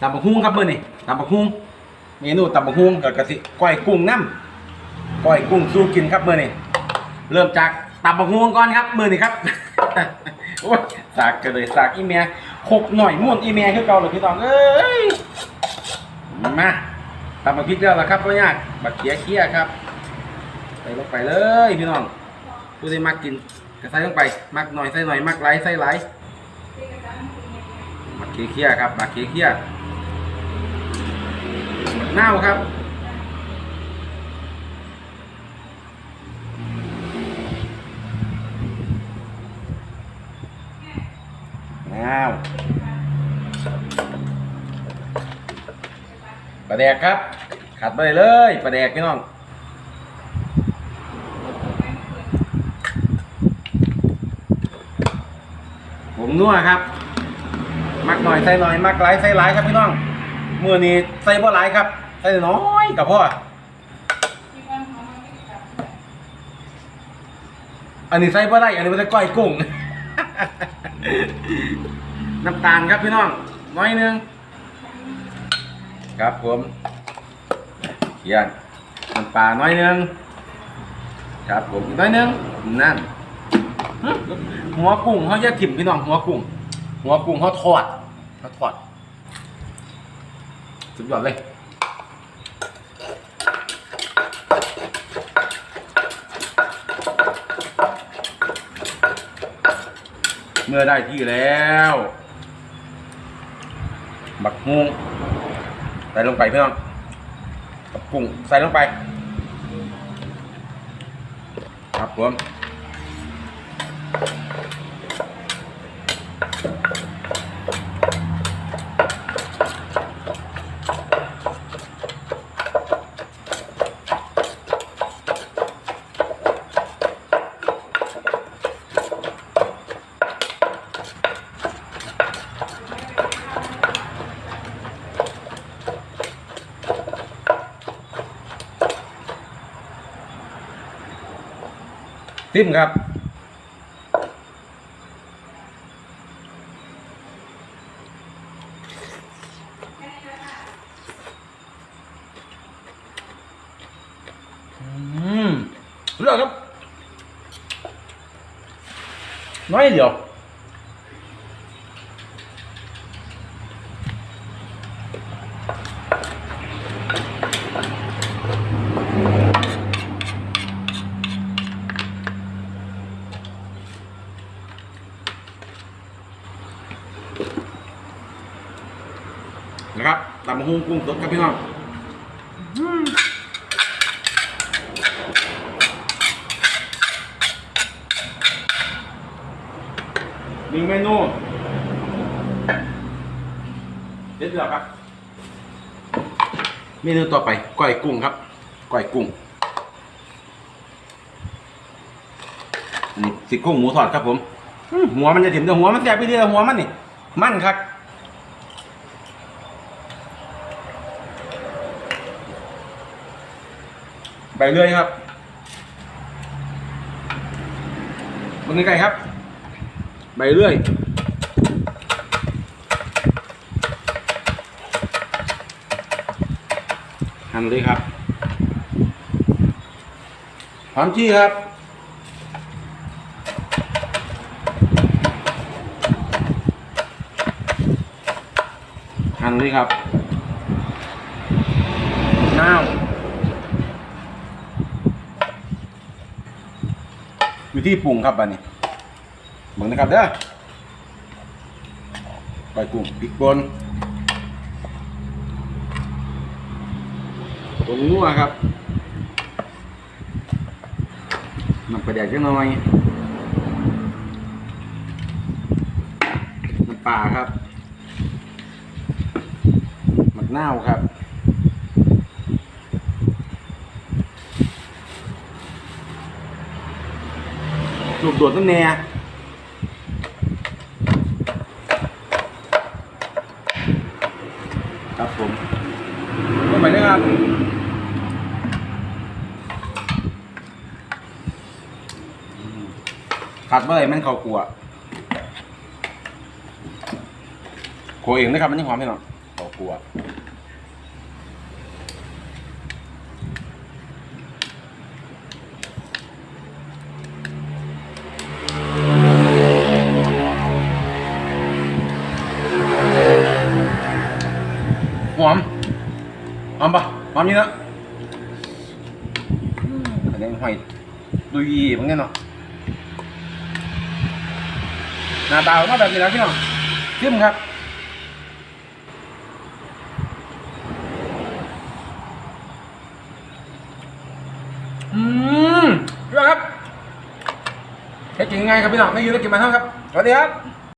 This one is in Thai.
ตำบักฮุ้งครับมื้อนี้ตำบักฮุ้งเมนูตำบักฮุ้งกับกะสิก้อยกุ้งน้ำก้อยกุ้งสู้กินครับมื้อนี้เริ่มจากตำบักฮุ้งก่อนครับมื้อนี้ครับโอ้ยสากกันเลยสากอีเมียหกหน่อยม่วนอีเมียคือเก่าเลยพี่น้องเอ้ยมาตำบักพริกแล้วละครับพ่อยากบักเขียเคี้ยครับใส่ลงไปเลยพี่น้องผู้ที่มักกินก็ใส่ลงไปมักหน่อยใส่หน่อยมักหลายใส่หลายหมัก เคี้ยครับหมักเคี้ยหมักเน่าวครับเน่าวปลาแดกครับ ขัดไปเลยปลาแดกพี่น้องผมนัวครับ มักหน่อยใส่หน่อยมักหลายใส่หลายครับพี่น้องมือนี้ใส่บ่หลายครับใส่น้อยกับพ่ออันนี้ใส่บ่ได้ อันนี้มันจะก้อยกุ้ง น้ำตาลครับพี่น้อง น้อยนึง ครับผมเขียนน้ำปลาน้อยนึง ครับผมน้อยนึง นั่นหึหัวกุ้งเขาจะถิ่มพี่น้องหัวกุ้ง หัวกุ้งเขาทอดเขาทอด สุดยอดเลยเมื่อได้ที่แล้วบักฮวงใส่ลงไปเพี่องกับกุ้งใส่ลงไป ครับผม ติ้มครับอืมเลือกครับ น้อยเดียว นะครับตำบักหุ่งกุ้งสดครับพี่น้องหนึ่งเมนูเด็ดเดียวครับ เมนูต่อไปก้อยกุ้งครับก้อยกุ้งนี่สิกุ้งหมูทอดครับผม หัวมันจะถิ่มแต่หัวมันแสบไปเดียวหัวมันนี่ มันครับ ไปเรื่อยครับมันไกลๆครับไปเรื่อยหั่นเลยครับหอมจี้ครับหั่นเลยครับน้าว วิธีปรุงครับอันนี้เบิ่งนะครับเด้อใบกุ้งพริกป่นตรงนัวครับน้ำปลาแดกจังหน่อยน้ำปลาครับมะนาวครับ ลูกโดดน้ำแน่ครับผมลงไปเลยครับขัดเมื่อไหร่มันเขากลัวกลัวเองนะครับมันยังหอมพี่น้องเรากลัวหอมห อมปะหอมนี่นะอันนี้หอยดุยเหมือนกันเนาะหน้าตาออกมาแบบนี้แล้วพี่น้องชิมครับอืมพี่น้องครับเฮ็ดกินไงครับพี่น้องไม่ยืนได้วกินมาเท่าครับสวัสดีครับ